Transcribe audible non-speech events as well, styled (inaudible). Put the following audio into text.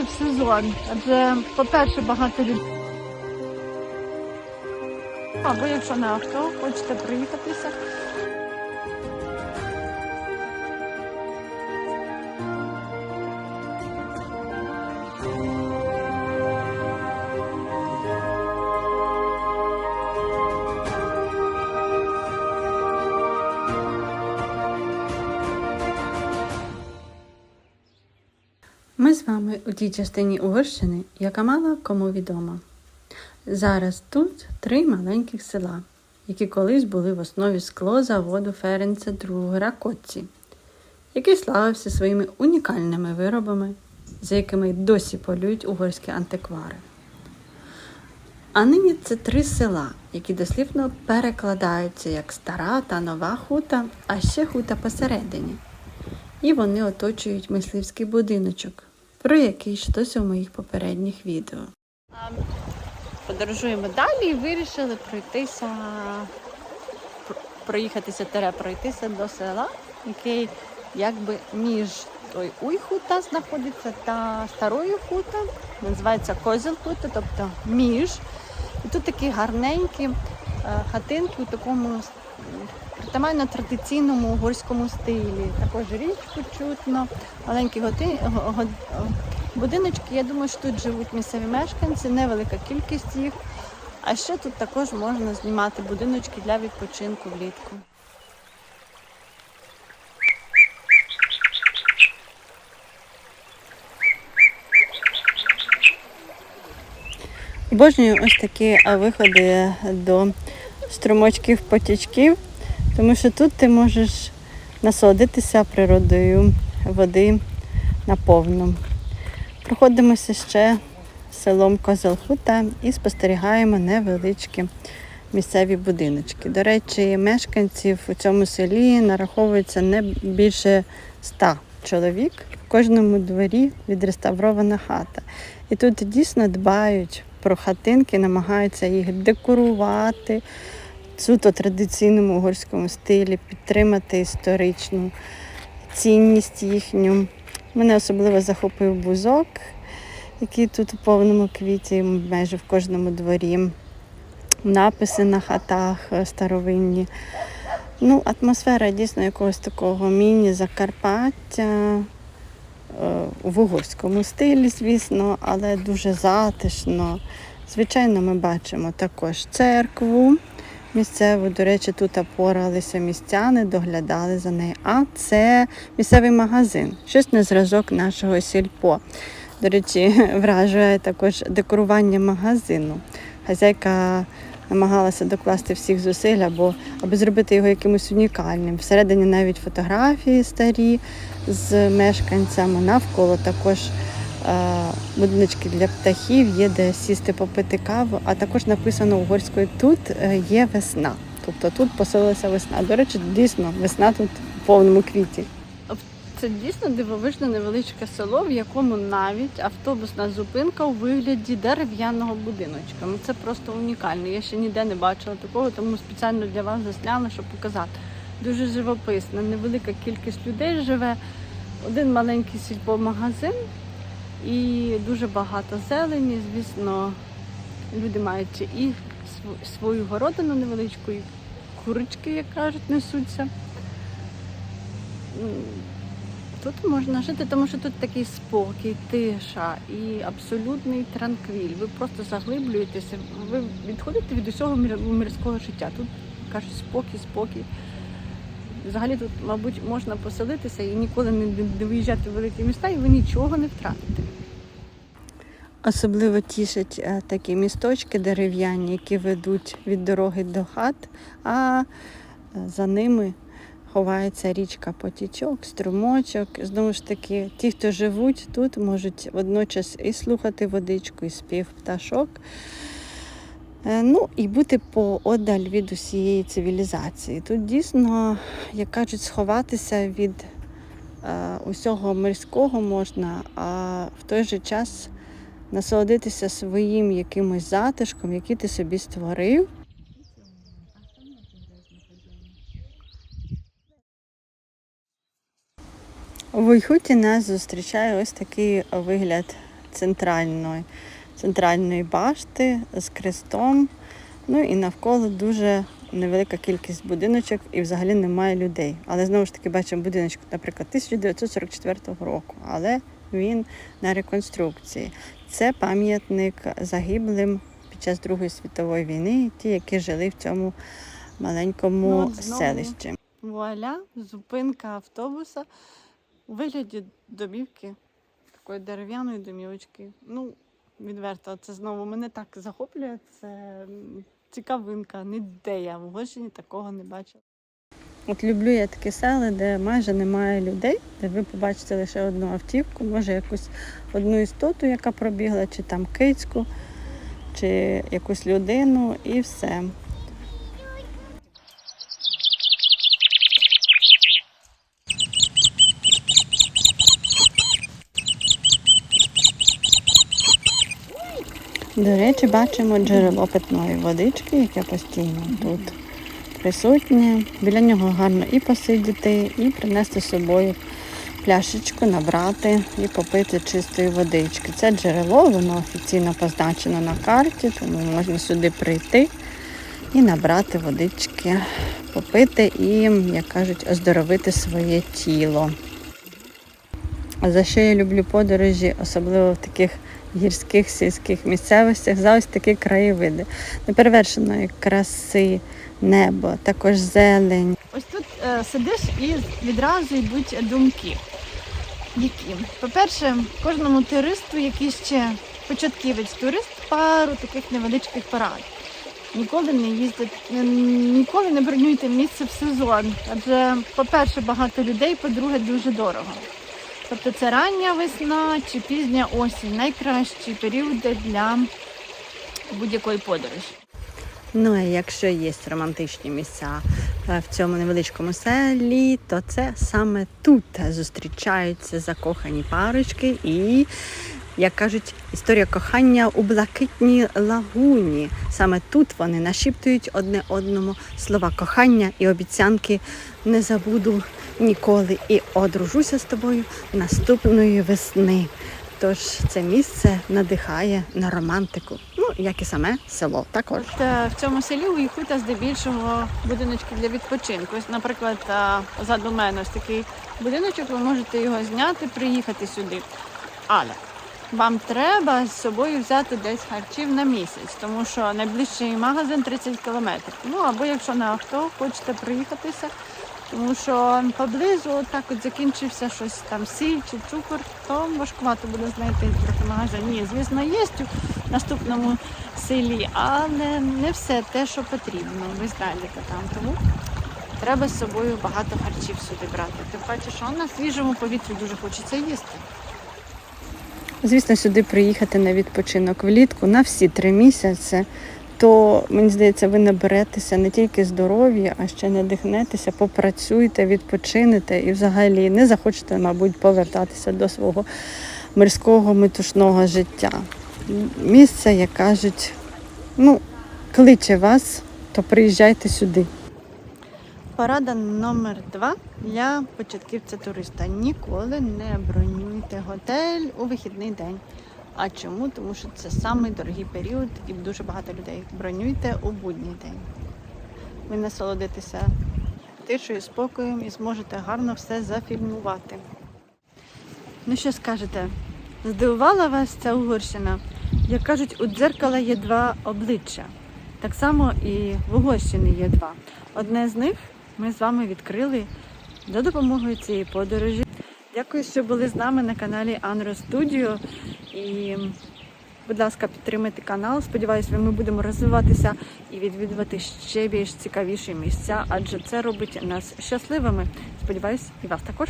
в сезон. Адже, по-перше, багато людей. Або якщо на авто хочете проїхатися. Ми з вами у тій частині Угорщини, яка мало кому відома. Зараз тут три маленьких села, які колись були в основі склозаводу Ференца II Ракоці, який славився своїми унікальними виробами, за якими досі полюють угорські антиквари. А нині це три села, які дослівно перекладаються як стара та нова хута, а ще хута посередині. І вони оточують мисливський будиночок, про який йшлося у моїх попередніх відео. Подорожуємо далі і вирішили пройтися, проїхатися тере пройтися до села, який якби між той Уйхута знаходиться та старою хута, називається Козел хута, тобто між. І тут такі гарненькі е, хатинки у такому притаманно традиційному угорському стилі. Також річку чутно, маленькі готи, го- го- будиночки. Я думаю, що тут живуть місцеві мешканці, невелика кількість їх. А ще тут також можна знімати будиночки для відпочинку влітку. Обожнюю ось такі виходи до струмочків потічків, тому що тут ти можеш насолодитися природою води наповну. Проходимося ще селом Козелхута і спостерігаємо невеличкі місцеві будиночки. До речі, мешканців у цьому селі нараховується не більше ста чоловік. В кожному дворі відреставрована хата. І тут дійсно дбають про хатинки, намагаються їх декорувати в суто традиційному угорському стилі, підтримати історичну цінність їхню. Мене особливо захопив бузок, який тут у повному квіті, майже в кожному дворі. Написи на хатах е, старовинні. Ну, атмосфера дійсно якогось такого міні-Закарпаття е, в угорському стилі, звісно, але дуже затишно. Звичайно, ми бачимо також церкву місцеву. До речі, тут опоралися містяни, доглядали за нею. А це місцевий магазин, щось на зразок нашого сільпо. До речі, (laughs) вражує також декорування магазину. Хазяйка намагалася докласти всіх зусиль, або, аби зробити його якимось унікальним. Всередині навіть фотографії старі з мешканцями, навколо також будиночки для птахів, є де сісти попити каву, а також написано угорською тут е, є весна. Тобто тут поселилася весна. До речі, дійсно, весна тут в повному квіті. Це дійсно дивовижне невеличке село, в якому навіть автобусна зупинка у вигляді дерев'яного будиночка. Ну це просто унікально. Я ще ніде не бачила такого, тому спеціально для вас засняла, щоб показати. Дуже живописно, невелика кількість людей живе, один маленький сільпомагазин і дуже багато зелені. Звісно, люди мають і свою городину невеличку, і курочки, як кажуть, несуться. Тут можна жити, тому що тут такий спокій, тиша і абсолютний транквіль. Ви просто заглиблюєтеся, ви відходите від усього мирського життя. Тут кажуть спокій, спокій. Взагалі тут, мабуть, можна поселитися і ніколи не виїжджати в великі міста, і ви нічого не втратите. Особливо тішать е, такі місточки дерев'яні, які ведуть від дороги до хат, а е, за ними ховається річка Потічок, струмочок. Знову ж таки, ті, хто живуть тут, можуть водночас і слухати водичку, і спів пташок. Е, Ну і бути поодаль від усієї цивілізації. Тут дійсно, як кажуть, сховатися від усього мирського можна, а в той же час насолодитися своїм якимось затишком, який ти собі створив. У Войхуті нас зустрічає ось такий вигляд центральної, центральної башти з крестом. Ну і навколо дуже невелика кількість будиночок і взагалі немає людей. Але знову ж таки бачимо будиночок, наприклад, 1944 року, але він на реконструкції. Це пам'ятник загиблим під час Другої світової війни, ті, які жили в цьому маленькому Ну, знову. селищі. Вуаля, зупинка автобуса у вигляді домівки, такої дерев'яної домівочки. Ну, відверто, це знову мене так захоплює. Це цікавинка. Ніде я в Угорщині такого не бачила. От люблю я такі села, де майже немає людей, де ви побачите лише одну автівку, може якусь одну істоту, яка пробігла, чи там кицьку, чи якусь людину, і все. До речі, бачимо джерело питної водички, яке постійно тут присутнє. Біля нього гарно і посидіти, і принести з собою пляшечку, набрати і попити чистої водички. Це джерело, воно офіційно позначено на карті, тому можна сюди прийти і набрати водички, попити і, як кажуть, оздоровити своє тіло. За що я люблю подорожі, особливо в таких гірських сільських місцевостях, за ось такі краєвиди неперевершеної краси, небо, також зелень. Ось тут е, сидиш і відразу йдуть думки. Які? По-перше, кожному туристу, який ще початківець турист, пару таких невеличких порад. Ніколи не їздять, е, ніколи не бронюйте місце в сезон. Адже, по-перше, багато людей, по-друге, дуже дорого. Тобто це рання весна чи пізня осінь найкращі періоди для будь-якої подорожі. Ну а якщо є романтичні місця е, в цьому невеличкому селі, то це саме тут зустрічаються закохані парочки і. Як кажуть, історія кохання у блакитній лагуні. Саме тут вони нашіптують одне одному слова кохання і обіцянки не забуду ніколи і одружуся з тобою наступної весни. Тож це місце надихає на романтику, ну як і саме село також. В цьому селі у Іхута здебільшого будиночки для відпочинку. Ось, наприклад, позаду мене ось такий будиночок, ви можете його зняти, приїхати сюди. Але вам треба з собою взяти десь харчів на місяць, тому що найближчий магазин 30 кілометрів. Ну або якщо на авто хочете приїхатися, тому що поблизу так от закінчився щось там сіль чи цукор, то важкувато буде знайти трохи. Ні, звісно, є у наступному селі, але не все те, що потрібно. Ви знаєте там. Тому треба з собою багато харчів сюди брати. Тим паче, що на свіжому повітрі дуже хочеться їсти. Звісно, сюди приїхати на відпочинок влітку на всі три місяці, то мені здається, ви наберетеся не тільки здоров'я, а ще надихнетеся, попрацюєте, відпочинете і взагалі не захочете, мабуть, повертатися до свого мирського метушного життя. Місце, як кажуть, ну, кличе вас, то приїжджайте сюди. Порада номер два для початківця туриста. Ніколи не бронюйте готель у вихідний день. А чому? Тому що це самий дорогий період і дуже багато людей. Бронюйте у будній день. Ви насолодитеся тишою, спокоєм і зможете гарно все зафільмувати. Ну що скажете? Здивувала вас ця Угорщина? Як кажуть, у дзеркала є два обличчя. Так само і в Угорщині є два. Одне з них ми з вами відкрили за допомогою цієї подорожі. Дякую, що були з нами на каналі Анро Studio. І, будь ласка, підтримайте канал. Сподіваюсь, ми будемо розвиватися і відвідувати ще більш цікавіші місця, адже це робить нас щасливими. Сподіваюсь, і вас також.